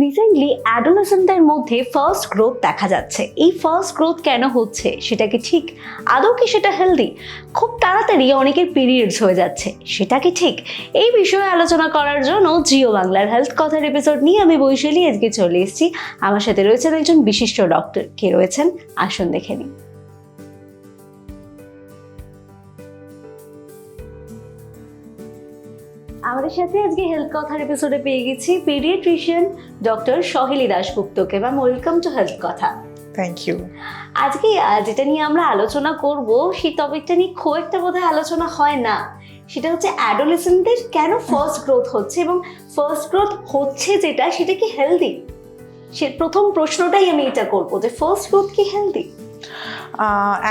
Recently অ্যাডোলেসেন্টদের মধ্যে first growth দেখা যাচ্ছে। এই ফার্স্ট গ্রোথ কেন হচ্ছে? সেটা কি ঠিক? আদৌ কি সেটা হেলদি খুব তাড়াতাড়ি অনেকের পিরিয়ডস হয়ে যাচ্ছে। সেটা কি ঠিক? এই বিষয়ে আলোচনা করার জন্য জিও বাংলার হেলথ কথার এপিসোড নিয়ে আমি বৈশালী আজকে চলে এসেছি। আমার সাথে রয়েছেন একজন বিশিষ্ট ডক্টর কে রয়েছেন? আসুন দেখে নিন আমাদের সাথে আজকে হেলথ কথার এপিসোডে পেয়ে গেছি pediatrician doctor Saheli দাশগুপ্তকে। Ma'am welcome to health Katha. Thank you আজকে যেটা নিয়ে আমরা আলোচনা করব সেই টপিকটা নিয়ে খুব একটা বোধহয় আলোচনা হয় না। সেটা হচ্ছে অ্যাডোলেসেন্টদের কেন ফার্স্ট গ্রোথ হচ্ছে এবং ফার্স্ট গ্রোথ হচ্ছে যেটা সেটা কি হেলদি সে প্রথম প্রশ্নটাই আমি এটা করব যে ফার্স্ট গ্রোথ কি হেলদি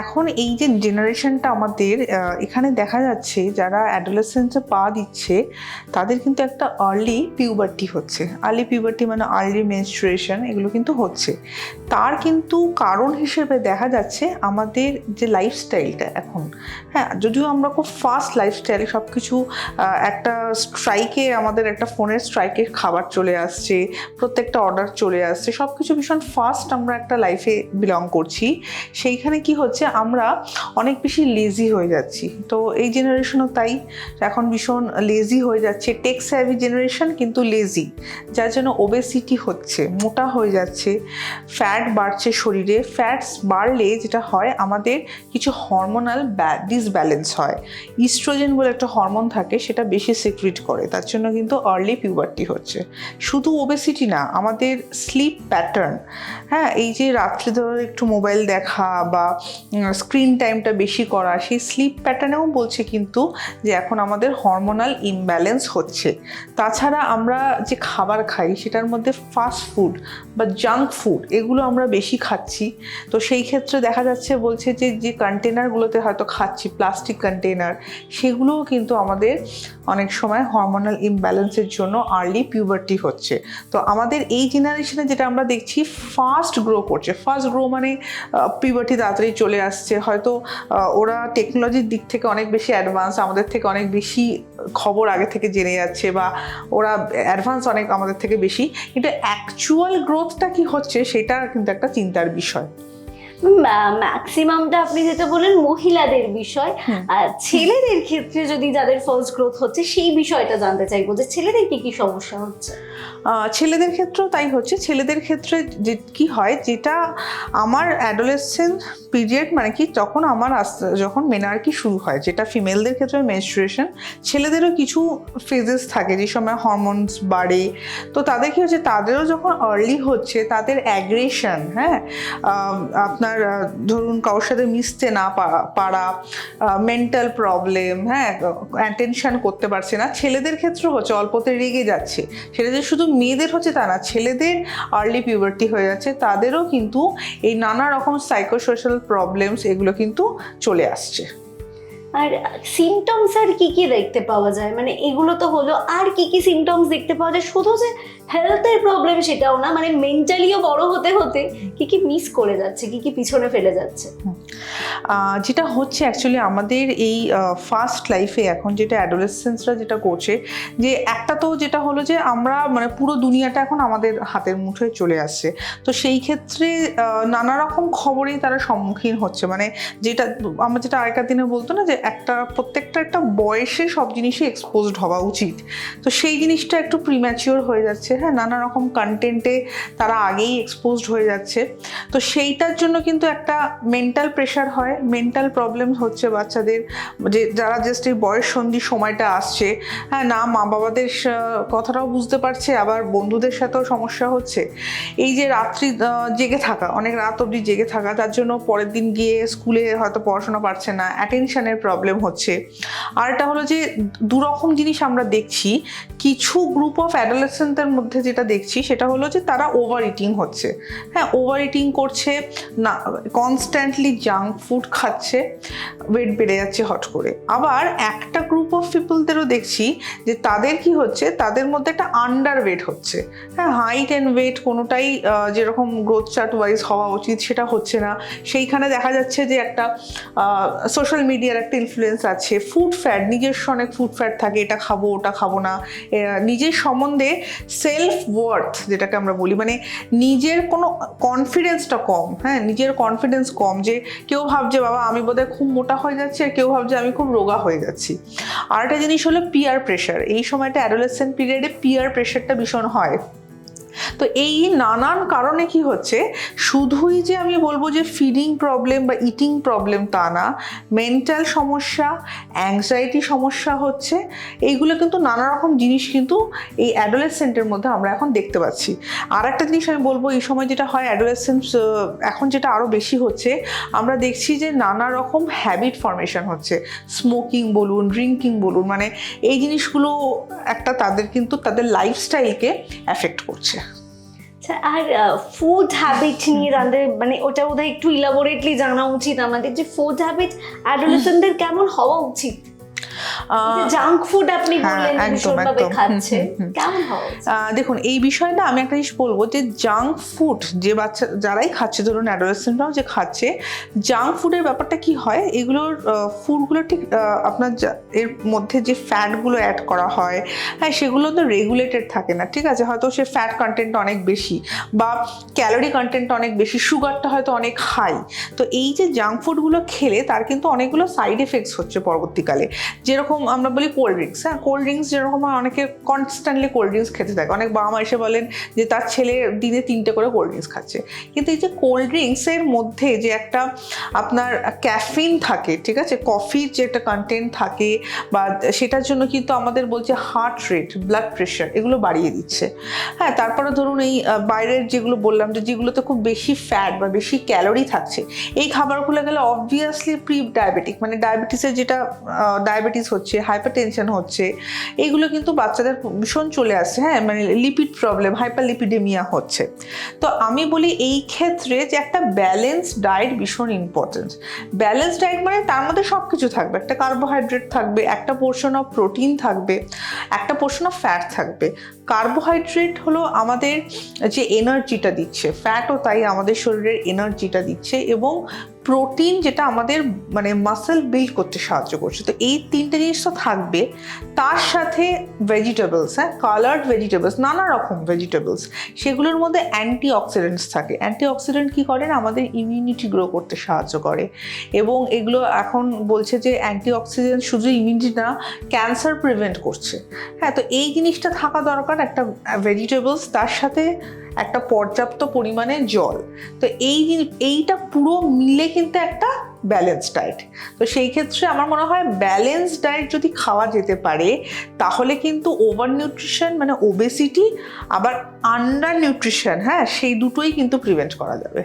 এখন এই যে জেনারেশনটা আমাদের এখানে দেখা যাচ্ছে যারা অ্যাডোলেসেন্সে পা দিচ্ছে, তাদের কিন্তু একটা আর্লি পিউবার্টি হচ্ছে। আর্লি পিউবার্টি মানে আর্লি মেনস্ট্রুয়েশন এগুলো কিন্তু হচ্ছে। তার কিন্তু কারণ হিসেবে দেখা যাচ্ছে আমাদের যে লাইফস্টাইলটা এখন। হ্যাঁ যদিও আমরা খুব ফাস্ট লাইফস্টাইল সব কিছু একটা স্ট্রাইকে আমাদের একটা ফোনের স্ট্রাইকে খাবার চলে আসছে, প্রত্যেকটা অর্ডার চলে আসছে সব কিছু ভীষণ ফাস্ট আমরা একটা লাইফে বিলং করছি। সেইখানে কি হচ্ছে, আমরা অনেক বেশি লেজি হয়ে যাচ্ছি। তো এই জেনারেশনও তাই, এখন ভীষণ লেজি হয়ে যাচ্ছে। টেক স্যাভি জেনারেশন কিন্তু লেজি যার জন্য ওবেসিটি হচ্ছে, মোটা হয়ে যাচ্ছে ফ্যাট বাড়ছে শরীরে। ফ্যাটস বাড়লে যেটা হয়, আমাদের কিছু হরমোনাল ডিসব্যালেন্স হয়। ইস্ট্রোজেন বলে একটা হরমোন থাকে, সেটা বেশি সিক্রিট করে, তার জন্য কিন্তু আর্লি পিউবার্টি হচ্ছে। শুধু ওবেসিটি না, আমাদের স্লিপ প্যাটার্ন হ্যাঁ এই যে রাত্রে ধরে একটু মোবাইল দেখা বা স্ক্রিন টাইমটা বেশি করা, সেই স্লিপ প্যাটার্নেও বলছে কিন্তু যে এখন আমাদের হরমোনাল ইমব্যালেন্স হচ্ছে। তাছাড়া আমরা যে খাবার খাই, সেটার মধ্যে ফাস্ট ফুড বা জাঙ্ক ফুড এগুলো আমরা বেশি খাচ্ছি। তো সেই ক্ষেত্রে দেখা যাচ্ছে বলছে যে যে কন্টেনারগুলোতে হয়তো খাচ্ছি প্লাস্টিক কন্টেনার সেগুলোও কিন্তু আমাদের অনেক সময় হরমোনাল ইমব্যালেন্সের জন্য আর্লি পিউবার্টি হচ্ছে। তো আমাদের এই জেনারেশনে যেটা আমরা দেখছি ফাস্ট গ্রো করছে। ফাস্ট গ্রো মানে পিউবার্টি তাড়াতাড়ি চলে আসছে। হয়তো ওরা টেকনোলজির দিক থেকে অনেক বেশি অ্যাডভান্স আমাদের থেকে অনেক বেশি খবর আগে থেকে জেনে যাচ্ছে বা ওরা অ্যাডভান্স অনেক আমাদের থেকে বেশি। কিন্তু অ্যাকচুয়াল গ্রোথটা কি হচ্ছে, সেটা কিন্তু একটা চিন্তার বিষয়। ম্যাক্সিমামটা আপনি যেটা বলেন মহিলাদের বিষয়। আর ছেলেদের ক্ষেত্রে যদি যাদের ফার্স্ট গ্রোথ হচ্ছে সেই বিষয়টা জানতে চাইব যে ছেলেদের কি কি সমস্যা হচ্ছে? ছেলেদের ক্ষেত্রেও তাই হচ্ছে। ছেলেদের ক্ষেত্রে যে কি হয় যেটা আমার অ্যাডোলেসেন্ট পিরিয়ড মানে কি যখন আমার আস্তে যখন মেনার্কি শুরু হয় যেটা ফিমেলদের ক্ষেত্রে মেনস্ট্রুয়েশন ছেলেদেরও কিছু ফেজেস থাকে যে সময় হরমোনস বাড়ে। তো তাদের কি হচ্ছে তাদেরও যখন আর্লি হচ্ছে তাদের অ্যাগ্রেশন হ্যাঁ? আহ, আপনার ধরুন কারোর সাথে মিশতে না পারা মেন্টাল প্রবলেম হ্যাঁ অ্যাটেনশন করতে পারছে না। ছেলেদের ক্ষেত্রে হচ্ছে অল্পতে রেগে যাচ্ছে। সেটা যে শুধু মেয়েদের হচ্ছে তা না, ছেলেদের আর্লি পিউবার্টি হয়ে যাচ্ছে, তাদেরও কিন্তু এই নানা রকম সাইকোসোশ্যাল প্রবলেমস এগুলো কিন্তু চলে আসছে। আর সিমটমস আর কি কি দেখতে পাওয়া যায়? মানে এগুলো তো হলো, আর কি কি সিমটমস দেখতে পাওয়া যায়? শুধু যে হেলথের প্রবলেম সেটাও না মানে মেন্টালিও বড় হতে হতে কি কি মিস করে যাচ্ছে, কি কি পিছনে ফেলে যাচ্ছে? যেটা হচ্ছে অ্যাকচুয়ালি আমাদের এই ফার্স্ট লাইফে এখন যেটা অ্যাডোলেসেন্সরা যেটা করছে, যে একটা তো যেটা হলো যে আমরা মানে পুরো দুনিয়াটা এখন আমাদের হাতের মুঠোয় চলে আসছে। তো সেই ক্ষেত্রে নানা রকম খবরেই তারা সম্মুখীন হচ্ছে। মানে যেটা, আমরা যেটা আগেকার দিনে বলতো না যে একটা, প্রত্যেকটা একটা বয়সে সব জিনিসই এক্সপোজড হওয়া উচিত। তো সেই জিনিসটা একটু প্রিম্যাচিওর হয়ে যাচ্ছে। হ্যাঁ নানা রকম কন্টেন্টে তারা আগেই এক্সপোজড হয়ে যাচ্ছে। তো সেইটার জন্য কিন্তু একটা মেন্টাল প্রেশার হয়। মেন্টাল প্রবলেম হচ্ছে বাচ্চাদের। যে, যারা জাস্ট এই বয়স সন্ধি সময়টা আসছে হ্যাঁ না মা বাবাদের কথাটাও বুঝতে পারছে, আবার বন্ধুদের সাথেও সমস্যা হচ্ছে। এই যে রাত্রি জেগে থাকা, অনেক রাত অবধি জেগে থাকা, তার জন্য পরের দিন গিয়ে স্কুলে হয়তো পড়াশোনা পারছে না অ্যাটেনশনের প্রবলেম হচ্ছে। আর এটা হলো যে, দুরকম জিনিস আমরা দেখছি, কিছু গ্রুপ অফ অ্যাডোলেসেন্টের মধ্যে যেটা দেখছি, সেটা হলো যে তারা ওভার ইটিং হচ্ছে। হ্যাঁ ওভার ইটিং করছে, না কনস্ট্যান্টলি জাঙ্ক ফুড খাচ্ছে ওয়েট বেড়ে যাচ্ছে হট করে। আবার একটা গ্রুপ অফ পিপলদেরও দেখছি যে তাদের কি হচ্ছে, তাদের মধ্যে একটা আন্ডার ওয়েট হচ্ছে। হ্যাঁ হাইট অ্যান্ড ওয়েট কোনোটাই যেরকম গ্রোথ চার্ট ওয়াইজ হওয়া উচিত, সেটা হচ্ছে না। সেইখানে দেখা যাচ্ছে যে একটা সোশ্যাল মিডিয়ার একটা ইনফ্লুয়েন্স আছে। ফুড ফ্যাট নিজস্ব অনেক ফুড ফ্যাট থাকে, এটা খাব, ওটা খাব না। নিজের সম্বন্ধে সেলফ ওয়ার্থ যেটাকে আমরা বলি মানে নিজের কোনো কনফিডেন্সটা কম হ্যাঁ? নিজের কনফিডেন্স কম যে কেউ ভাবছে, বাবা, আমি বোধহয় খুব মোটা হয়ে যাচ্ছি আর কেউ ভাবছে, আমি খুব রোগা হয়ে যাচ্ছি। আর একটা জিনিস হলো পিয়ার প্রেশার এই সময়টা অ্যাডোলেসেন্ট পিরিয়ডে পিয়ার প্রেশারটা ভীষণ হয়। তো এই নানান কারণে কি হচ্ছে? শুধুই যে আমি বলব যে ফিডিং প্রবলেম বা ইটিং প্রবলেম তা না মেন্টাল সমস্যা অ্যাংজাইটি সমস্যা হচ্ছে, এইগুলো কিন্তু নানা রকম জিনিস কিন্তু এই অ্যাডোলেসেন্টের মধ্যে আমরা এখন দেখতে পাচ্ছি। আর একটা জিনিস আমি বলব, এই সময় যেটা হয় অ্যাডোলেসেন্ট এখন যেটা আরও বেশি হচ্ছে, আমরা দেখছি যে নানা রকম হ্যাবিট ফর্মেশন হচ্ছে। স্মোকিং বলুন ড্রিঙ্কিং বলুন মানে এই জিনিসগুলো একটা তাদের কিন্তু তাদের লাইফস্টাইলকে অ্যাফেক্ট করছে। আর ফুড হ্যাবিট নিয়ে তাদের মানে ওটা বোধহয় একটু ইলাবোরেটলি জানা উচিত আমাদের যে ফুড হ্যাবিট অ্যাডোলেসেন্টদের কেমন হওয়া উচিত? জাঙ্ক ফুড আপনি হ্যাঁ, বললেন ভীষণভাবে খাচ্ছে। কেমন দেখুন এই বিষয়টা আমি একটা জিনিস বলব যে জাঙ্ক ফুড যে বাচ্চা যারাই খাচ্ছে ধরুন অ্যাডোলেসেন্টরাও যে খাচ্ছে জাঙ্ক ফুডের ব্যাপারটা কি হয়? এগুলোর ফুডগুলো ঠিক আপনার এর মধ্যে যে ফ্যাটগুলো অ্যাড করা হয় হ্যাঁ সেগুলো তো রেগুলেটেড থাকে না ঠিক আছে? হয়তো সে ফ্যাট কন্টেন্ট অনেক বেশি বা ক্যালোরি কন্টেন্ট অনেক বেশি সুগারটা হয়তো অনেক হাই তো এই যে জাঙ্ক ফুডগুলো খেলে তার কিন্তু অনেকগুলো সাইড এফেক্টস হচ্ছে পরবর্তীকালে। যেরকম আমরা বলি কোল্ড ড্রিঙ্কস হ্যাঁ? কোল্ড ড্রিঙ্কস যেরকম হয়, অনেকে কনস্ট্যান্টলি কোল্ড ড্রিঙ্কস খেতে থাকে। অনেক বাবা মা এসে বলেন যে, তার ছেলে দিনে তিনটে করে কোল্ড ড্রিঙ্কস খাচ্ছে। কিন্তু এই যে কোল্ড ড্রিঙ্কসের মধ্যে যে একটা আপনার ক্যাফিন থাকে, ঠিক আছে? কফির যে একটা কন্টেন্ট থাকে বা সেটার জন্য কিন্তু আমাদের বলছে হার্ট রেট ব্লাড প্রেশার এগুলো বাড়িয়ে দিচ্ছে। হ্যাঁ তারপরে ধরুন এই বাইরের যেগুলো বললাম যে, যেগুলোতে খুব বেশি ফ্যাট বা বেশি ক্যালোরি থাকছে, এই খাবারগুলো গেলে অবভিয়াসলি প্রি ডায়াবেটিক মানে ডায়াবেটিসের যেটা ডায়াবেটিস হচ্ছে হাইপার টেনশন হচ্ছে এইগুলো কিন্তু বাচ্চাদের ভীষণ চলে আসছে হ্যাঁ? মানে লিপিড প্রবলেম হাইপার লিপিডেমিয়া হচ্ছে। তো আমি বলি এই ক্ষেত্রে যে একটা ব্যালেন্স ডায়েট ভীষণ ইম্পর্টেন্ট ব্যালেন্স ডায়েট মানে তার মধ্যে সব কিছু থাকবে। একটা কার্বোহাইড্রেট থাকবে, একটা পোর্শন অফ প্রোটিন থাকবে, একটা পোর্শন অফ ফ্যাট থাকবে। কার্বোহাইড্রেট হলো আমাদের যে এনার্জিটা দিচ্ছে ফ্যাটও তাই আমাদের শরীরের এনার্জিটা দিচ্ছে এবং প্রোটিন যেটা আমাদের মানে মাসেল বিল্ড করতে সাহায্য করছে। তো এই তিনটে জিনিস তো থাকবে। তার সাথে ভেজিটেবলস হ্যাঁ? কালার্ড ভেজিটেবলস নানা রকম ভেজিটেবলস সেগুলোর মধ্যে অ্যান্টি অক্সিডেন্টস থাকে। অ্যান্টি অক্সিডেন্ট কী করেন আমাদের ইমিউনিটি গ্রো করতে সাহায্য করে। এবং এগুলো এখন বলছে যে অ্যান্টি অক্সিডেন্ট শুধু ইমিউনিটি না ক্যান্সার প্রিভেন্ট করছে। হ্যাঁ তো এই জিনিসটা থাকা দরকার একটা ভেজিটেবলস তার সাথে একটা পর্যাপ্ত পরিমাণে জল। তো এই এইটা পুরো মিলে কিন্তু একটা ব্যালেন্স ডায়েট তো সেই ক্ষেত্রে আমার মনে হয় ব্যালেন্স ডায়েট যদি খাওয়া যেতে পারে তাহলে কিন্তু ওভার নিউট্রিশন মানে ওবেসিটি আবার আন্ডার নিউট্রিশন হ্যাঁ সেই দুটোই কিন্তু প্রিভেন্ট করা যাবে।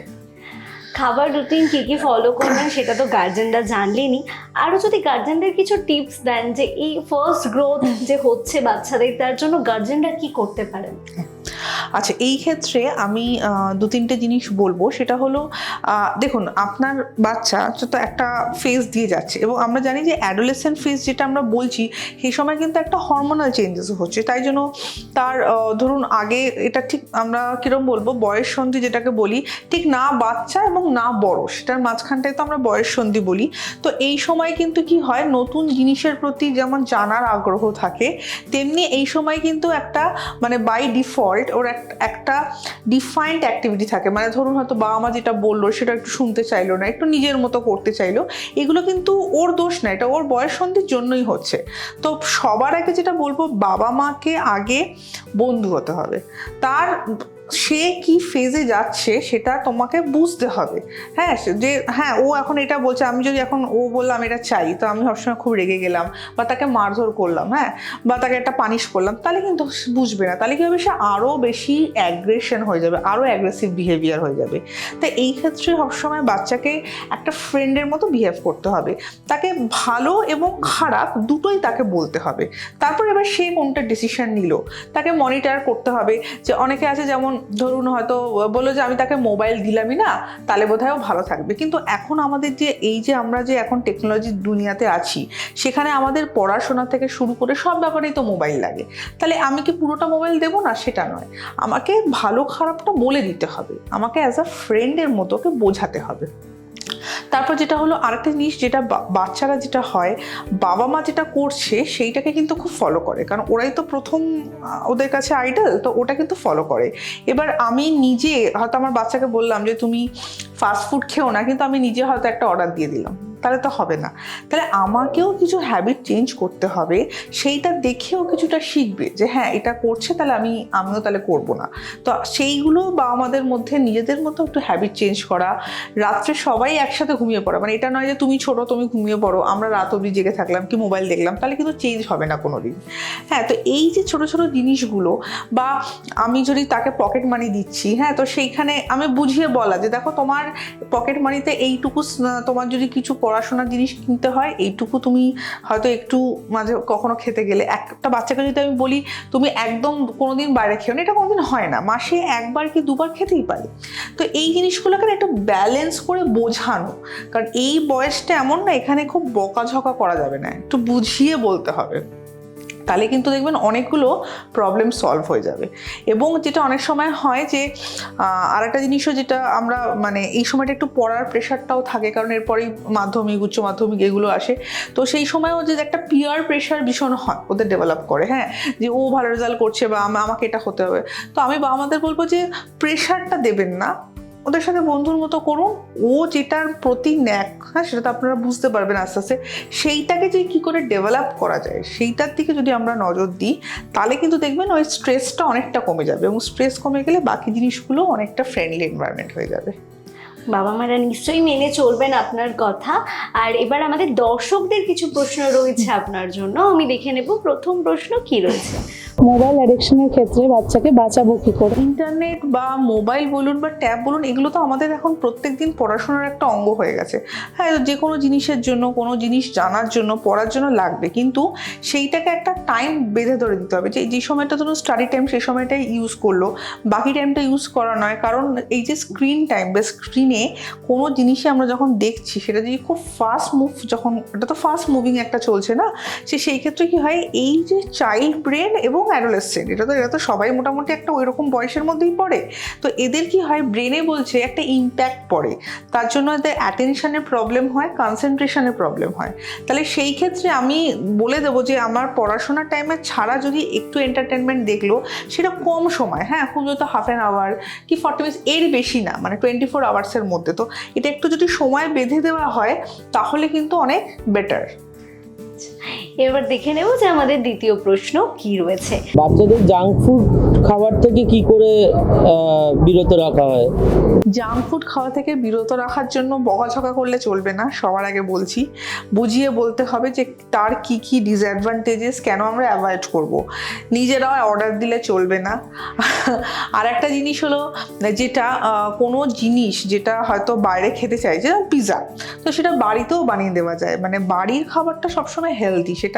খাবার রুটিন কী কী ফলো করবেন সেটা তো গার্জেনরা জানলেনই। আরও যদি গার্জেনদের কিছু টিপস দেন যে এই ফার্স্ট গ্রোথ যে হচ্ছে বাচ্চাদের তার জন্য গার্জেনরা কি করতে পারেন? আচ্ছা এই ক্ষেত্রে আমি দু তিনটে জিনিস বলব। সেটা হলো দেখুন, আপনার বাচ্চা তো একটা ফেজ দিয়ে যাচ্ছে এবং আমরা জানি যে অ্যাডোলেসেন্ট ফেজ যেটা আমরা বলছি, সেই সময় কিন্তু একটা হরমোনাল চেঞ্জেস হচ্ছে। তাই জন্য তার ধরুন আগে এটা ঠিক আমরা কিরম বলব, বয়স সন্ধি যেটাকে বলি, ঠিক না বাচ্চা এবং না বড়, সেটার মাঝখানটায় তো আমরা বয়স সন্ধি বলি। তো এই সময় কিন্তু কি হয়, নতুন জিনিসের প্রতি যেমন জানার আগ্রহ থাকে, তেমনি এই সময় কিন্তু একটা মানে বাই ডিফল্ট ওর এক- একটা ডিফাইন্ড অ্যাক্টিভিটি থাকে। মানে ধরুন হয়তো বাবা মা যেটা বলল, সেটা একটু শুনতে চাইলো না, একটু নিজের মতো করতে চাইলো, এগুলো কিন্তু ওর দোষ না, এটা ওর বয়স সন্ধির জন্যই হচ্ছে। তো সবার আগে যেটা বলব, বাবা মাকে আগে বন্ধু হতে হবে। তার সে কি ফেজে যাচ্ছে সেটা তোমাকে বুঝতে হবে। হ্যাঁ যে হ্যাঁ ও এখন এটা বলছে, আমি যদি এখন ও বললাম এটা চাই, তো আমি সবসময় খুব রেগে গেলাম বা তাকে মারধর করলাম হ্যাঁ বা তাকে একটা পানিশ করলাম, তাহলে কিন্তু বুঝবে না। তাহলে কি হবে? সে আরও বেশি অ্যাগ্রেশন হয়ে যাবে আরও অ্যাগ্রেসিভ বিহেভিয়ার হয়ে যাবে। তাই এই ক্ষেত্রে সবসময় বাচ্চাকে একটা ফ্রেন্ডের মতো বিহেভ করতে হবে। তাকে ভালো এবং খারাপ দুটোই তাকে বলতে হবে। তারপর এবার সে কোনটা ডিসিশন নিল, তাকে মনিটর করতে হবে যে, অনেকে আছে যেমন ধরুন হয়তো, বলল যে আমি তাকে মোবাইল দিলামই না, তাহলে বোধ হয় ভালো থাকবে। কিন্তু এখন আমাদের যে, এই যে আমরা যে এখন টেকনোলজির দুনিয়াতে আছি, সেখানে আমাদের পড়াশোনা থেকে শুরু করে সব ব্যাপারেই তো মোবাইল লাগে। তাহলে আমি কি পুরোটা মোবাইল দেবো? না, সেটা নয়। আমাকে ভালো খারাপটা বলে দিতে হবে। আমাকে অ্যাজ আ ফ্রেন্ডের মতোকে বোঝাতে হবে। তারপর যেটা হলো আরেকটা জিনিস যেটা বাচ্চারা যেটা হয়, বাবা মা যেটা করছে সেইটাকে কিন্তু খুব ফলো করে। কারণ ওরাই তো প্রথম ওদের কাছে আইডল তো ওটা কিন্তু ফলো করে। এবার আমি নিজে, হয়তো আমার বাচ্চাকে বললাম যে, তুমি ফাস্টফুড খেও না, কিন্তু আমি নিজে হয়তো একটা অর্ডার দিয়ে দিলাম। তাহলে তো হবে না। তাহলে আমাকেও কিছু হ্যাবিট চেঞ্জ করতে হবে, সেইটা দেখেও কিছুটা শিখবে যে হ্যাঁ এটা করছে তাহলে আমি, আমিও তাহলে করব না। তো সেইগুলো বা আমাদের মধ্যে নিজেদের মধ্যে একটু হ্যাবিট চেঞ্জ করা, রাত্রে সবাই একসাথে ঘুমিয়ে পড়া মানে এটা নয় যে তুমি ছোট, তুমি ঘুমিয়ে পড়ো, আমরা রাত অবধি জেগে থাকলাম কি মোবাইল দেখলাম, তাহলে কিন্তু চেঞ্জ হবে না কোনো দিন হ্যাঁ তো এই যে ছোট ছোট জিনিসগুলো বা আমি যদি তাকে পকেট মানি দিচ্ছি হ্যাঁ তো সেইখানে আমি বুঝিয়ে বলা যে দেখো তোমার পকেট মানিতে এইটুকু, তোমার যদি কিছু পড়াশোনার জিনিস কিনতে হয়, এইটুকু তুমি হয়তো একটু মাঝে কখনো খেতে গেলে। একটা বাচ্চাকে যদি আমি বলি, তুমি একদম কোনো দিন বাইরে খেও না। এটা কোনোদিন হয় না। মাসে একবার কি দুবার খেতেই পারে। তো এই জিনিসগুলোকে একটু ব্যালেন্স করে বোঝানো। কারণ এই বয়সটা এমন না, এখানে খুব বকাঝকা করা যাবে না। একটু বুঝিয়ে বলতে হবে। তাহলে কিন্তু দেখবেন অনেকগুলো প্রবলেম সলভ হয়ে যাবে। এবং যেটা অনেক সময় হয় যে আর একটা জিনিসও যেটা আমরা মানে এই সময়টা একটু পড়ার প্রেশারটাও থাকে, কারণ এরপরেই মাধ্যমিক, উচ্চ মাধ্যমিক এগুলো আসে। তো সেই সময়ও যে একটা পিয়ার প্রেশার ভীষণ হয়, ওদের ডেভেলপ করে হ্যাঁ? যে, ও ভালো রেজাল্ট করছে বা আমাকে এটা হতে হবে। তো আমি বাবা আমাদের বলব যে প্রেশারটা দেবেন না। ওদের সাথে বন্ধুর মতো করুন। ও যেটার প্রতি ন্যাক হ্যাঁ সেটা তো আপনারা বুঝতে পারবেন আস্তে আস্তে। সেইটাকে যে কী করে ডেভেলপ করা যায়, সেইটার দিকে যদি আমরা নজর দিই, তাহলে কিন্তু দেখবেন ওই স্ট্রেসটা অনেকটা কমে যাবে এবং স্ট্রেস কমে গেলে বাকি জিনিসগুলো অনেকটা ফ্রেন্ডলি এনভায়রনমেন্ট হয়ে যাবে। বাবা মারা নিশ্চয়ই মেনে চলবেন আপনার কথা। আর এবার আমাদের দর্শকদের কিছু প্রশ্ন রয়েছে আপনার জন্য। আমি দেখে নেব প্রথম প্রশ্ন কি রয়েছে। মোবাইল অ্যাডিকশনের ক্ষেত্রে বাচ্চাকে বাঁচাবো কি করে? ইন্টারনেট বা মোবাইল বলুন বা ট্যাব বলুন, এগুলো তো আমাদের এখন প্রত্যেক দিন পড়াশোনার একটা অঙ্গ হয়ে গেছে। হ্যাঁ যে কোনো জিনিসের জন্য, কোনো জিনিস জানার জন্য, পড়ার জন্য লাগবে। কিন্তু সেইটাকে একটা টাইম বেঁধে ধরে দিতে হবে। যে যে সময়টা ধরুন স্টাডি টাইম সেই সময়টাই ইউজ করল। বাকি টাইমটা ইউজ করা নয়। কারণ এই যে স্ক্রিন টাইম বা স্ক্রিনে কোনো জিনিসই আমরা যখন দেখছি, সেটা যদি খুব ফাস্ট মুভ যখন, এটা তো ফাস্ট মুভিং একটা চলছে না? সে, সেই ক্ষেত্রে কি হয়? এই যে চাইল্ড ব্রেন এবং অ্যাডোলেসেন্ট এটা তো এরা তো সবাই মোটামুটি একটা ওই রকম বয়সের মধ্যেই পড়ে। তো এদের কি হয় ব্রেনে বলছে একটা ইম্প্যাক্ট পড়ে। তার জন্য এদের অ্যাটেনশনের প্রবলেম হয় কনসেন্ট্রেশনের প্রবলেম হয়। তাহলে সেই ক্ষেত্রে আমি বলে দেবো যে, আমার পড়াশোনার টাইমে ছাড়া যদি একটু এন্টারটেনমেন্ট দেখল, সেটা কম সময়। হ্যাঁ খুব যত হাফ অ্যান আওয়ার কি ফর্টি মিনিটস এর বেশি না মানে টোয়েন্টি ফোর আওয়ার্সের মধ্যে। তো এটা একটু যদি সময় বেঁধে দেওয়া হয়, তাহলে কিন্তু অনেক বেটার এবার দেখে নেব যে আমাদের দ্বিতীয় প্রশ্ন কি রয়েছে। বাচ্চাদের জাঙ্ক ফুড খাবার থেকে কি করে বিরত রাখা হয়? জাঙ্ক ফুড খাওয়া থেকে বিরত রাখার জন্য বকাঝকা করলে চলবে না সবার আগে বলছি। বুঝিয়ে বলতে হবে যে তার কি কি ডিসঅ্যাডভান্টেজেস কেন আমরা অ্যাভয়েড করব। নিজেরাও অর্ডার দিলে চলবে না। আর একটা জিনিস হলো যেটা কোনো জিনিস যেটা হয়তো বাইরে খেতে চাই যেমন পিৎজা তো সেটা বাড়িতেও বানিয়ে দেওয়া যায়। মানে বাড়ির খাবারটা সবসময় হেলদি সেটা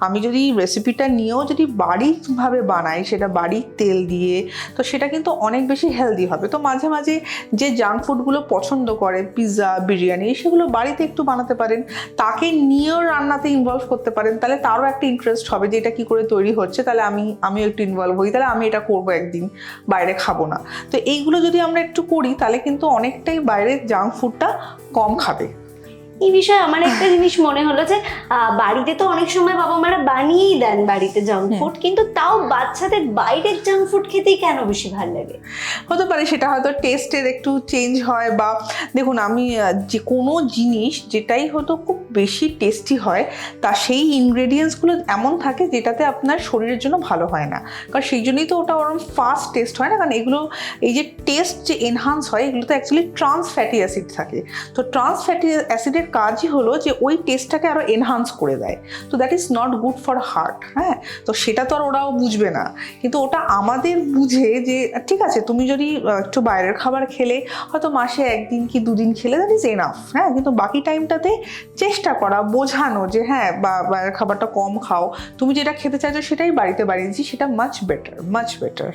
আমি যদি রেসিপিটা নিয়েও যদি বাড়িভাবে বানাই, সেটা বাড়ির তেল দিয়ে, তো সেটা কিন্তু অনেক বেশি হেলদি হবে। তো মাঝে মাঝে যে জাঙ্ক ফুডগুলো পছন্দ করে পিৎজা বিরিয়ানি সেগুলো বাড়িতে একটু বানাতে পারেন। তাকে নিয়েও রান্নাতে ইনভলভ করতে পারেন। তাহলে তারও একটা ইন্টারেস্ট হবে যে এটা কী করে তৈরি হচ্ছে। তাহলে আমি, আমিও একটু ইনভলভ হই। তাহলে আমি এটা করব একদিন, বাইরে খাব না। তো এইগুলো যদি আমরা একটু করি, তাহলে কিন্তু অনেকটাই বাইরের জাঙ্ক ফুডটা কম খাবে। এই বিষয়ে আমার একটা জিনিস মনে হলো যে বাড়িতে তো অনেক সময় বাবা মারা বানিয়েই দেন বাড়িতে জাঙ্ক ফুড কিন্তু তাও বাচ্চাদের বাইরের জাঙ্ক ফুড খেতেই কেন বেশি ভালো লাগে? হতে পারে সেটা হয়তো টেস্টের একটু চেঞ্জ হয় বা দেখুন আমি যে কোনো জিনিস যেটাই হয়তো খুব বেশি টেস্টি হয় তা সেই ইনগ্রেডিয়েন্টসগুলো এমন থাকে যেটাতে আপনার শরীরের জন্য ভালো হয় না। কারণ সেই জন্যই তো ওটা ওরকম ফাস্ট টেস্ট হয় না কারণ এগুলো এই যে টেস্ট যে এনহান্স হয় এগুলো তো অ্যাকচুয়ালি ট্রান্স ফ্যাটি অ্যাসিড থাকে। তো ট্রান্স ফ্যাটি অ্যাসিডের কাজই হলো যে ওই টেস্টটাকে আরও এনহান্স করে দেয়। তো that is not good for heart হ্যাঁ? তো সেটা তো আর ওরাও বুঝবে না। কিন্তু ওটা আমাদের বুঝে যে, ঠিক আছে, তুমি যদি একটু বাইরের খাবার খেলে, হয়তো মাসে একদিন কি দুদিন খেলে দ্যাট ইজ এনাফ হ্যাঁ? কিন্তু বাকি টাইমটাতে চেষ্টা করা, বোঝানো যে হ্যাঁ বাইরের খাবারটা কম খাও। তুমি যেটা খেতে চাইছো সেটাই বাড়িতে বানিয়ে দিচ্ছি, সেটা much better much better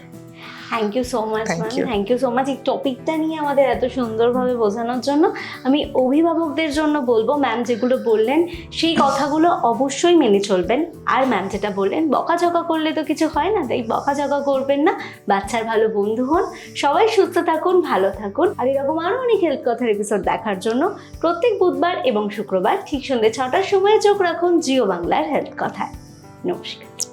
thank you so much ma'am thank you so much এই টপিকটা নিয়ে আমাদের এত সুন্দরভাবে বোঝানোর জন্য আমি অভিভাবকদের জন্য বলব ম্যাম যেগুলো বললেন সেই কথাগুলো অবশ্যই মেনে চলবেন। আর ম্যাম যেটা বললেন বকাঝকা করলে তো কিছু হয় না তাই বকাঝকা করবেন না। বাচ্চার ভালো বন্ধু হন। সবাই সুস্থ থাকুন ভালো থাকুন। আর এরকম আরও অনেক হেলথ কথার এপিসোড দেখার জন্য প্রত্যেক বুধবার এবং শুক্রবার ঠিক সন্ধ্যে ছটার সময় চোখ রাখুন জিও বাংলার হেলথ কথায়। নমস্কার।